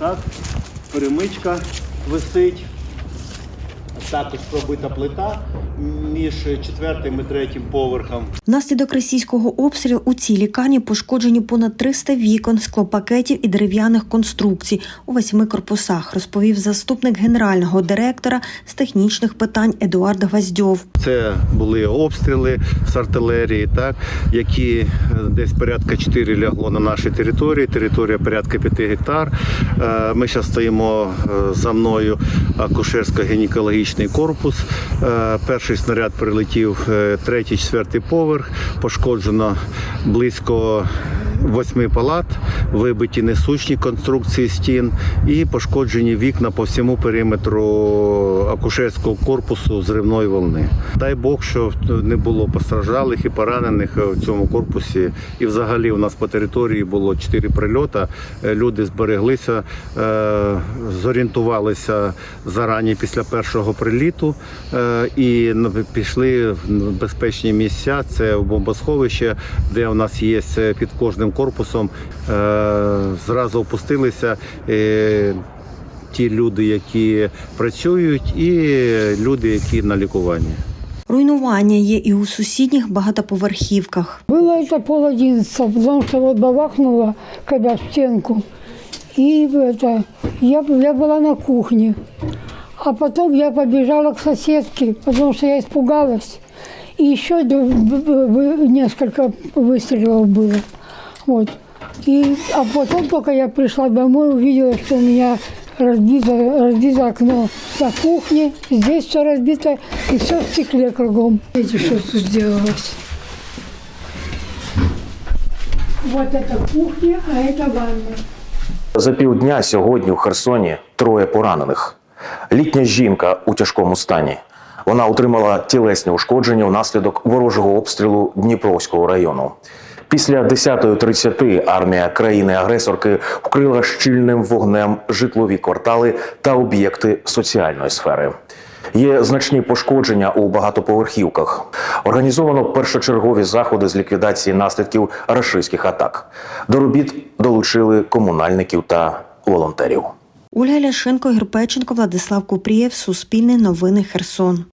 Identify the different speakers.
Speaker 1: Так, перемичка висить. Також пробита плита між четвертим і третім поверхом.
Speaker 2: Внаслідок російського обстрілу у цій лікарні пошкоджені понад 300 вікон, склопакетів і дерев'яних конструкцій у восьми корпусах, розповів заступник генерального директора з технічних питань Едуард Гвоздьов.
Speaker 1: Це були обстріли з артилерії, так, які е, десь порядка 4 лягло на нашій території, територія порядка 5 гектар. Е, Ми зараз стоїмо е, за мною акушерсько-гінекологічний корпус. Е, Перший снаряд прилетів е, третій, четвертий поверх. Пошкоджено близько восьми палат, вибиті несучні конструкції стін і пошкоджені вікна по всьому периметру акушерського корпусу зривної волни. Дай Бог, що не було постраждалих і поранених в цьому корпусі. І взагалі у нас по території було чотири прильоти. Е, Люди збереглися, е, зорієнтувалися зарані після першого приліту е, і ну, пішли в безпечні місця. Це бомбосховище, де у нас є під кожним корпусом. Е, Зразу опустилися. е, Ті люди, які працюють, і люди, які на лікуванні.
Speaker 2: Руйнування є і у сусідніх багатоповерхівках.
Speaker 3: Было это пол одиннадцатого, потому что вот бабахнуло, когда в стенку. И это, я, я была на кухне. А потом я побежала к соседке, потому что я испугалась. И еще д- б- б- б- несколько выстрелов было. Вот. И, а потом только я пришла домой, увидела, что у меня разбито, разбито окно на кухне, здесь все разбито, и все в стекле кругом. Видите, что тут сделалось? Вот это кухня, а это ванна.
Speaker 4: За півдня сьогодні у Херсоні троє поранених. Літня жінка у тяжкому стані. Вона отримала тілесні ушкодження внаслідок ворожого обстрілу Дніпровського району. Після 10.30 армія країни-агресорки вкрила щільним вогнем житлові квартали та об'єкти соціальної сфери. Є значні пошкодження у багатоповерхівках. Організовано першочергові заходи з ліквідації наслідків рашистських атак. До робіт долучили комунальників та волонтерів.
Speaker 2: Ольга Ляшенко, Гірпеченко, Владислав Купрієв, Суспільне новини Херсон.